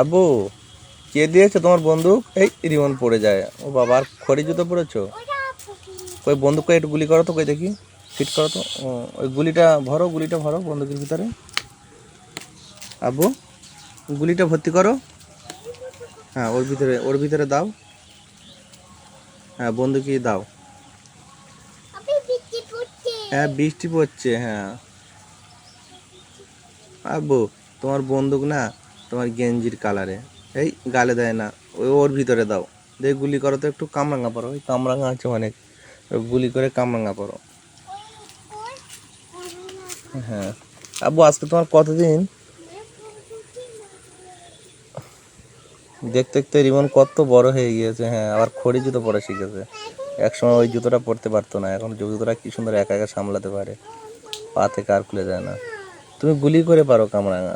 আবু, কে দিয়েছে তোমার বন্দুক? এই রিমন পড়ে যায়। ও বাবা, আর খড়ি জুতো পড়েছো? ওই বন্দুক একটু গুলি করো তো, কই দেখি। ফিট করো তো। ওই গুলিটা ভরো গুলিটা ভরো বন্দুকের ভিতরে। আবু, গুলিটা ভর্তি করো। হ্যাঁ ওর ভিতরে ওর ভিতরে দাও। হ্যাঁ বন্দুকই দাও। হ্যাঁ বৃষ্টি পড়ছে হ্যাঁ। আব্বু তোমার বন্দুক না? তোমার গেঞ্জির কালারে। এই গালে দেয় না, ওই ওর ভিতরে দাও। দেখ গুলি করো তো একটু কামরাঙা পড়ো ওই কামরাঙা আছে অনেক। গুলি করে কামরাঙা পড়ো হ্যাঁ। আব্বু, আজকে তোমার কতদিন? দেখতে দেখতে রিমন কত বড় হয়ে গিয়েছে হ্যাঁ আবার খড়ি জুতো পরা শিখেছে। একসময় ওই জুতোটা পরতে পারতো না, এখন জুতোটা কি সুন্দর একা একা সামলাতে পারে। পা থেকে আর খুলে যায় না। তুমি গুলি করে পারো কামরাঙা।